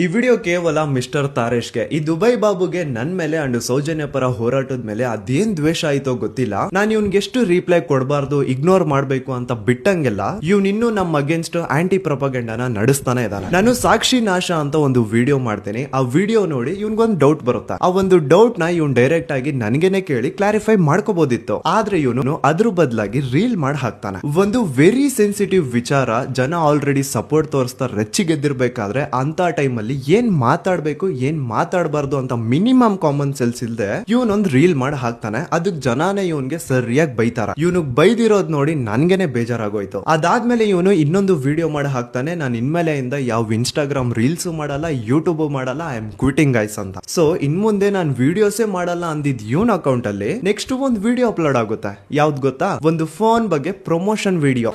ಈ ವಿಡಿಯೋ ಕೇವಲ ಮಿಸ್ಟರ್ ತಾರೇಶ್ಗೆ. ಈ ದುಬೈ ಬಾಬುಗೆ ನನ್ ಮೇಲೆ ಅಂಡ್ ಸೌಜನ್ಯ ಪರ ಹೋರಾಟದ ಮೇಲೆ ಅದೇನ್ ದ್ವೇಷ ಆಯ್ತೋ ಗೊತ್ತಿಲ್ಲ. ನಾನು ಇವ್ನ್ಗೆ ಎಷ್ಟು ರಿಪ್ಲೈ ಕೊಡಬಾರ್ದು ಇಗ್ನೋರ್ ಮಾಡ್ಬೇಕು ಅಂತ ಬಿಟ್ಟಂಗೆಲ್ಲ, ಇವ್ನ್ ಇನ್ನು ನಮ್ಮ ಅಗೇನ್ಸ್ಟ್ ಆಂಟಿ ಪ್ರಪಗಂಡನ ನಡೆಸ್ತಾನೆ ಇದ್ದಾನೆ. ನಾನು ಸಾಕ್ಷಿ ನಾಶ ಅಂತ ಒಂದು ವಿಡಿಯೋ ಮಾಡ್ತೇನೆ. ಆ ವಿಡಿಯೋ ನೋಡಿ ಇವ್ನ್ಗೊಂದು ಡೌಟ್ ಬರುತ್ತೆ? ಆ ಒಂದು ಡೌಟ್ನ ಇವ್ನ್ ಡೈರೆಕ್ಟ್ ಆಗಿ ನನ್ಗೆನೆ ಕೇಳಿ ಕ್ಲಾರಿಫೈ ಮಾಡ್ಕೋಬಹುದಿತ್ತು ಆದ್ರೆ ಇವನು ಅದ್ರ ಬದಲಾಗಿ ರೀಲ್ ಮಾಡಿ ಹಾಕ್ತಾನೆ. ಒಂದು ವೆರಿ ಸೆನ್ಸಿಟಿವ್ ವಿಚಾರ ಜನ ಆಲ್ರೆಡಿ ಸಪೋರ್ಟ್ ತೋರಿಸ್ತಾ, ರೆಚ್ಚಿಗೆದ್ದಿರ್ಬೇಕಾದ್ರೆ ಅಂತ ಟೈಮ್ ಅಲ್ಲಿ ಏನ್ ಮಾತಾಡ್ಬೇಕು, ಏನ್ ಮಾತಾಡಬಾರ್ದು ಅಂತ ಮಿನಿಮಮ್ ಕಾಮನ್ ಸೆನ್ಸ್ ಇಲ್ದೆ ಒಂದ್ ರೀಲ್ ಮಾಡಿ ಹಾಕ್ತಾನೆ. ಅದಕ್ಕೆ ಜನಾನೇ ಇವನ್ಗೆ ಸರಿಯಾಗಿ ಬೈತಾರ. ಇವನಿಗೆ ಬೈದಿರೋದ್ ನೋಡಿ ನನ್ಗೆನೆ ಬೇಜಾರಾಗೋಯ್ತು. ಅದಾದ್ಮೇಲೆ ಇವನು ಇನ್ನೊಂದು ವಿಡಿಯೋ ಮಾಡಿ ಹಾಕ್ತಾನೆ. ನಾನು ಇನ್ಮೇಲೆಯಿಂದ ಯಾವ ಇನ್ಸ್ಟಾಗ್ರಾಮ್ ರೀಲ್ಸ್ ಮಾಡಲ್ಲ ಯೂಟ್ಯೂಬ್ ಮಾಡಲ್ಲ ಐ ಆಮ್ ಕ್ವಿಟಿಂಗ್ ಐಸ್ ಅಂತ. ಸೊ ಇನ್ ಮುಂದೆ ನಾನು ವಿಡಿಯೋಸೇ ಮಾಡಲ್ಲ ಅಂದಿದ್ ಇವನ್ ಅಕೌಂಟ್ ಅಲ್ಲಿ ನೆಕ್ಸ್ಟ್ ಒಂದು ವಿಡಿಯೋ ಅಪ್ಲೋಡ್ ಆಗುತ್ತೆ. ಯಾವ್ದು ಗೊತ್ತಾ? ಒಂದು ಫೋನ್ ಬಗ್ಗೆ ಪ್ರಮೋಷನ್ ವಿಡಿಯೋ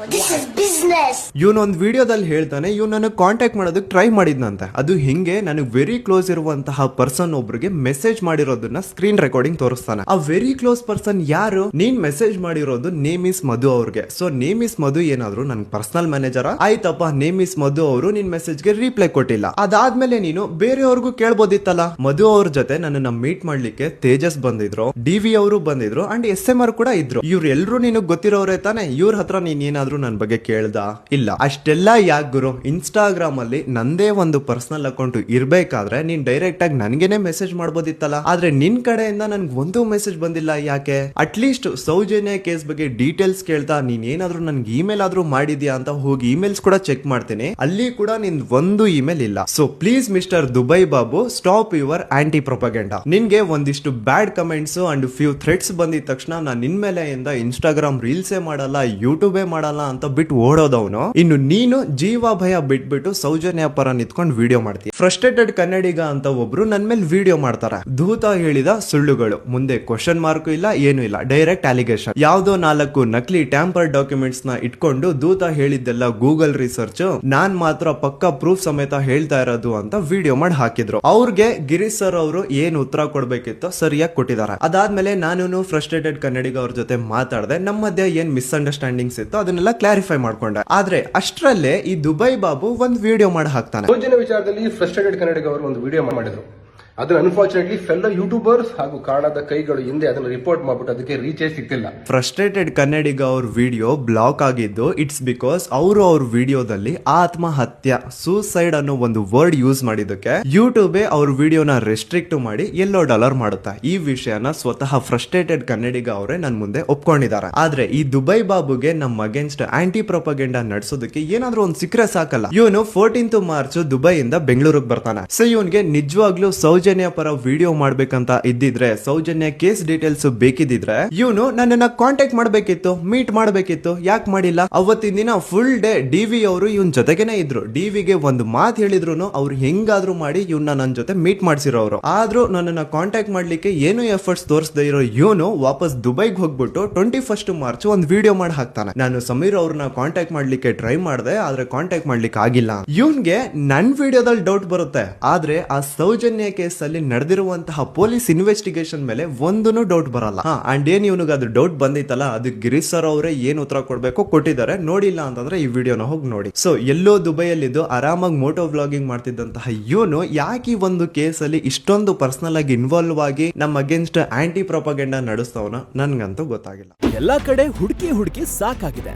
ಇವನ್ ಒಂದು ವಿಡಿಯೋದಲ್ಲಿ ಹೇಳ್ತಾನೆ ಇವ್ ನನಗೆ ಕಾಂಟ್ಯಾಕ್ಟ್ ಮಾಡೋದಕ್ಕೆ ಟ್ರೈ ಮಾಡಿದ್ನಂತೆ. ಅದು ಹಿಂಗೆ ನನಗೆ ವೆರಿ ಕ್ಲೋಸ್ ಇರುವಂತಹ ಪರ್ಸನ್ ಒಬ್ರಿಗೆ ಮೆಸೇಜ್ ಮಾಡಿರೋದನ್ನ ಸ್ಕ್ರೀನ್ ರೆಕಾರ್ಡಿಂಗ್ ತೋರಿಸ್ತಾನೆ. ಆ ವೆರಿ ಕ್ಲೋಸ್ ಪರ್ಸನ್ ಯಾರು? ನೀನ್ ಮೆಸೇಜ್ ಮಾಡಿರೋದು ನೇಮ್ ಇಸ್ ಮಧು ಅವ್ರಿಗೆ. ಸೊ ನೇಮ್ ಇಸ್ ಮಧು ಏನಾದ್ರು ನನ್ ಪರ್ಸನಲ್ ಮ್ಯಾನೇಜರ್ ಆಯ್ತಪ್ಪ ನೇಮ್ ಇಸ್ ಮಧು ಅವರು ನಿನ್ ಮೆಸೇಜ್ಗೆ ರಿಪ್ಲೈ ಕೊಟ್ಟಿಲ್ಲ. ಅದಾದ್ಮೇಲೆ ನೀನು ಬೇರೆಯವ್ರಿಗೂ ಕೇಳ್ಬೋದಿತ್ತಲ್ಲ? ಮಧು ಅವ್ರ ಜೊತೆ ನನ್ನನ್ನ ಮೀಟ್ ಮಾಡ್ಲಿಕ್ಕೆ ತೇಜಸ್ ಬಂದಿದ್ರು ಡಿ ವಿ ಅವರು ಬಂದಿದ್ರು ಅಂಡ್ ಎಸ್ ಎಂ ಆರ್ ಕೂಡ ಇದ್ರು. ಇವ್ರು ಎಲ್ರು ನಿನಗ್ ಗೊತ್ತಿರೋರೇ ತಾನೆ? ಇವ್ರ ಹತ್ರ ನೀನ್ ಏನಾದ್ರು ನನ್ ಬಗ್ಗೆ ಕೇಳ್ದ ಇಲ್ಲ. ಅಷ್ಟೆಲ್ಲ ಯಾಕೆ ಗುರು? ಇನ್ಸ್ಟಾಗ್ರಾಮ್ ಅಲ್ಲಿ ನಂದೇ ಒಂದು ಪರ್ಸನಲ್ ಅಕೌಂಟ್ ಇರ್ಬೇಕಾದ್ರೆ ನೀನ್ ಡೈರೆಕ್ಟ್ ಆಗಿ ನನ್ಗೆನೆ ಮೆಸೇಜ್ ಮಾಡ್ಬೋದಿತ್ತಲ್ಲ? ಆದ್ರೆ ನಿನ್ ಕಡೆಯಿಂದ ನನ್ಗೆ ಒಂದು ಮೆಸೇಜ್ ಬಂದಿಲ್ಲ ಯಾಕೆ? ಅಟ್ಲೀಸ್ಟ್ ಸೌಜನ್ಯ ಕೇಸ್ ಬಗ್ಗೆ ಡೀಟೇಲ್ಸ್ ಕೇಳ್ತಾ ನೀನ್ ಏನಾದ್ರೂ ನನ್ಗೆ ಇಮೇಲ್ ಆದ್ರೂ ಮಾಡಿದ್ಯಾ ಅಂತ ಹೋಗಿ ಇಮೇಲ್ಸ್ ಕೂಡ ಚೆಕ್ ಮಾಡ್ತೀನಿ. ಅಲ್ಲಿ ಕೂಡ ನಿನ್ ಒಂದು ಇಮೇಲ್ ಇಲ್ಲ. So please mister Dubai Babu stop your anti propaganda ನಿನ್ಗೆ ಒಂದಿಷ್ಟು bad comments and few threats ಬಂದಿದ ತಕ್ಷಣ ನಾನು ನಿನ್ ಮೇಲೆ ಇನ್ಸ್ಟಾಗ್ರಾಮ್ ರೀಲ್ಸೇ ಮಾಡಲ್ಲ ಯೂಟ್ಯೂಬೇ ಮಾಡಲ್ಲ ಅಂತ ಬಿಟ್ಟು ಓಡೋದವನು ಇನ್ನು ನೀನು ಜೀವ ಭಯ ಬಿಟ್ಬಿಟ್ಟು ಸೌಜನ್ಯ ಪರ ನಿತ್ಕೊಂಡು ವಿಡಿಯೋ ಮಾಡ್ತೀಯ. ಫ್ರಸ್ಟ್ರೇಟೆಡ್ ಕನ್ನಡಿಗ ಅಂತ ಒಬ್ರು ನನ್ ಮೇಲೆ ವಿಡಿಯೋ ಮಾಡ್ತಾರ. ದೂತ ಹೇಳಿದ ಸುಳ್ಳುಗಳು. ಮುಂದೆ ಕ್ವಶನ್ ಮಾರ್ಕ್ ಇಲ್ಲ, ಏನು ಇಲ್ಲ. ಡೈರೆಕ್ಟ್ ಅಲಿಗೇಷನ್ ಯಾವ್ದೋ ನಾಲ್ಕು ನಕಲಿ ಟ್ಯಾಂಪರ್ ಡಾಕ್ಯುಮೆಂಟ್ಸ್ನ ಇಟ್ಕೊಂಡು ದೂತ ಹೇಳಿದ್ದೆಲ್ಲ ಗೂಗಲ್ ರಿಸರ್ಚ್ ನಾನ್ ಮಾತ್ರ ಪಕ್ಕ ಪ್ರೂಫ್ ಸಮೇತ ಹೇಳ್ತಾ ಇರೋದು ಅಂತ ವಿಡಿಯೋ ಮಾಡಿ ಹಾಕಿದ್ರು. ಅವ್ರಿಗೆ ಗಿರೀಶ್ ಸರ್ ಅವರು ಏನ್ ಉತ್ತರ ಕೊಡ್ಬೇಕಿತ್ತು ಸರಿಯಾಗಿ ಕೊಟ್ಟಿದ್ದಾರೆ ಅದಾದ್ಮೇಲೆ ನಾನು ಫ್ರಸ್ಟ್ರೇಟೆಡ್ ಕನ್ನಡಿಗ ಅವ್ರ ಜೊತೆ ಮಾತಾಡ್ದೆ ನಮ್ಮ ಮಧ್ಯೆ ಏನ್ ಮಿಸ್ಅಂಡರ್ಸ್ಟ್ಯಾಂಡಿಂಗ್ಸ್ ಇತ್ತು ಅದನ್ನೆಲ್ಲ ಕ್ಲಾರಿಫೈ ಮಾಡ್ಕೊಂಡೆ. ಆದ್ರೆ ಅಷ್ಟರಲ್ಲೇ ಈ ದುಬೈ ಬಾಬು ಒಂದು ವಿಡಿಯೋ ಮಾಡಿ ಹಾಕ್ತಾನೆ. ಯೋಜನೆ ವಿಚಾರದಲ್ಲಿ ಫ್ರಸ್ಟ್ರೇಟೆಡ್ ಕನ್ನಡಿಗ ಅವರು ಒಂದು ವಿಡಿಯೋ ಮಾಡಿದ್ರು. ಅದನ್ನ ಅನ್ಫಾರ್ಚುನೇಟ್ಲಿ ಫೆಲ್ಲೋ ಯೂಟ್ಯೂಬರ್ಸ್ ಹಾಗೂ ಕಾಣದ ಕೈಗಳು ಹಿಂದೆ ಅದನ್ನ ರಿಪೋರ್ಟ್ ಮಾಡ್ಬಿಟ್ಟು ಅದಕ್ಕೆ ರೀಚೇ ಸಿಕ್ತಿಲ್ಲ ಫ್ರಸ್ಟ್ರೇಟೆಡ್ ಕನ್ನಡಿಗ ಅವ್ರ ವಿಡಿಯೋ ಬ್ಲಾಕ್ ಆಗಿದ್ದು ಇಟ್ಸ್ ಬಿಕಾಸ್ ಅವರು ಅವ್ರ ವಿಡಿಯೋದಲ್ಲಿ ಆತ್ಮಹತ್ಯ ಸೂಸೈಡ್ ಅನ್ನೋ ಒಂದು ವರ್ಡ್ ಯೂಸ್ ಮಾಡಿದ್ದಕ್ಕೆ ಯೂಟ್ಯೂಬ್ ಅವ್ರ ವಿಡಿಯೋನ ರೆಸ್ಟ್ರಿಕ್ಟ್ ಮಾಡಿ ಎಲ್ಲೋ ಡಾಲರ್ ಮಾಡುತ್ತಾ. ಈ ವಿಷಯನ ಸ್ವತಃ ಫ್ರಸ್ಟ್ರೇಟೆಡ್ ಕನ್ನಡಿಗ ಅವರೇ ನನ್ ಮುಂದೆ ಒಪ್ಕೊಂಡಿದ್ದಾರೆ. ಆದ್ರೆ ಈ ದುಬೈ ಬಾಬುಗೆ ನಮ್ಮ ಅಗೇನ್ಸ್ಟ್ ಆಂಟಿ ಪ್ರೊಪಗೆಂಡ ನಡೆಸೋದಕ್ಕೆ ಏನಾದ್ರೂ ಒಂದು ಸಿಕ್ಕರೆ ಸಾಕಲ್ಲ. ಇವನು ಫೋರ್ಟೀನ್ತ್ ಮಾರ್ಚ್ ದುಬೈಯಿಂದ ಬೆಂಗಳೂರಿಗೆ ಬರ್ತಾನೆ. ಸೊ ಇವನ್ಗೆ ನಿಜವಾಗ್ಲೂ ಸೌಜನ್ಯ ಪರ ವಿಡಿಯೋ ಮಾಡ್ಬೇಕಂತ ಇದ್ದಿದ್ರೆ ಸೌಜನ್ಯ ಕೇಸ್ ಡೀಟೇಲ್ಸ್ ಬೇಕಿದ್ರೆ ಇವನು ನನ್ನನ್ನ ಕಾಂಟ್ಯಾಕ್ಟ್ ಮಾಡ್ಬೇಕಿತ್ತು ಮೀಟ್ ಮಾಡ್ಬೇಕಿತ್ತು. ಯಾಕೆ ಮಾಡಿಲ್ಲ? ಅವತ್ತಿನ ದಿನ ಫುಲ್ ಡೇ ಡಿವಿ ಅವರು ಇವನ್ ಜೊತೆಗೇನೆ ಇದ್ರು. ಡಿವಿ ಗೆ ಒಂದು ಮಾತು ಹೇಳಿದ್ರು ಅವ್ರು ಹೆಂಗಾದ್ರೂ ಮಾಡಿ ಇವನ್ನ ನನ್ನ ಜೊತೆ ಮೀಟ್ ಮಾಡ್ಸಿರೋರು ಆದ್ರೂ ನನ್ನನ್ನ ಕಾಂಟ್ಯಾಕ್ಟ್ ಮಾಡ್ಲಿಕ್ಕೆ ಏನು ಎಫರ್ಟ್ಸ್ ತೋರಿಸದೆ ಇರೋ ಇವನು ವಾಪಸ್ ದುಬೈಗೆ ಹೋಗ್ಬಿಟ್ಟು ಟ್ವೆಂಟಿ ಫಸ್ಟ್ ಮಾರ್ಚ್ ಒಂದು ವಿಡಿಯೋ ಮಾಡಿ ಹಾಕ್ತಾನೆ. ನಾನು ಸಮೀರ್ ಅವ್ರನ್ನ ಕಾಂಟ್ಯಾಕ್ಟ್ ಮಾಡ್ಲಿಕ್ಕೆ ಟ್ರೈ ಮಾಡಿದೆ, ಆದ್ರೆ ಕಾಂಟ್ಯಾಕ್ಟ್ ಮಾಡ್ಲಿಕ್ಕೆ ಆಗಿಲ್ಲ ಇವನ್ಗೆ ನನ್ ವಿಡಿಯೋದಲ್ಲಿ ಡೌಟ್ ಬರುತ್ತೆ. ಆದ್ರೆ ಆ ಸೌಜನ್ಯ ಕೇಸ್ ಅಲ್ಲಿ ನಡೆದಿರುವಂತಹ ಪೊಲೀಸ್ ಇನ್ವೆಸ್ಟಿಗೇಷನ್ ಮೇಲೆ ಒಂದೂ ಡೌಟ್ ಬರಲ್ಲ. ಅಂಡ್ ಏನ್ ಇವನಿಗೆ ಅದು ಡೌಟ್ ಬಂದಿತ್ತಲ್ಲ ಅದು ಗಿರೀಶ್ ಸರ್ ಅವರೇ ಏನ್ ಉತ್ತರ ಕೊಡಬೇಕು ಕೊಟ್ಟಿದ್ದಾರೆ. ನೋಡಿಲ್ಲ ಅಂತಂದ್ರೆ ಈ ವಿಡಿಯೋನ ಹೋಗಿ ನೋಡಿ. ಸೊ ಎಲ್ಲೋ ದುಬೈಯಲ್ಲಿದ್ದು ಆರಾಮಾಗಿ ಮೋಟೋ ವ್ಲಾಗಿಂಗ್ ಮಾಡ್ತಿದ್ದಂತಹ ಇವನು ಯಾಕೆ ಒಂದು ಕೇಸಲ್ಲಿ ಇಷ್ಟೊಂದು ಪರ್ಸನಲ್ ಆಗಿ ಇನ್ವಾಲ್ವ್ ಆಗಿ ನಮ್ಮ ಅಗೇನ್ಸ್ಟ್ ಆಂಟಿ ಪ್ರೊಪಗೆಂಡ ನಡೆಸ್ತವನ ನನ್ಗಂತೂ ಗೊತ್ತಾಗಿಲ್ಲ. ಎಲ್ಲಾ ಕಡೆ ಹುಡುಕಿ ಹುಡುಕಿ ಸಾಕಾಗಿದೆ.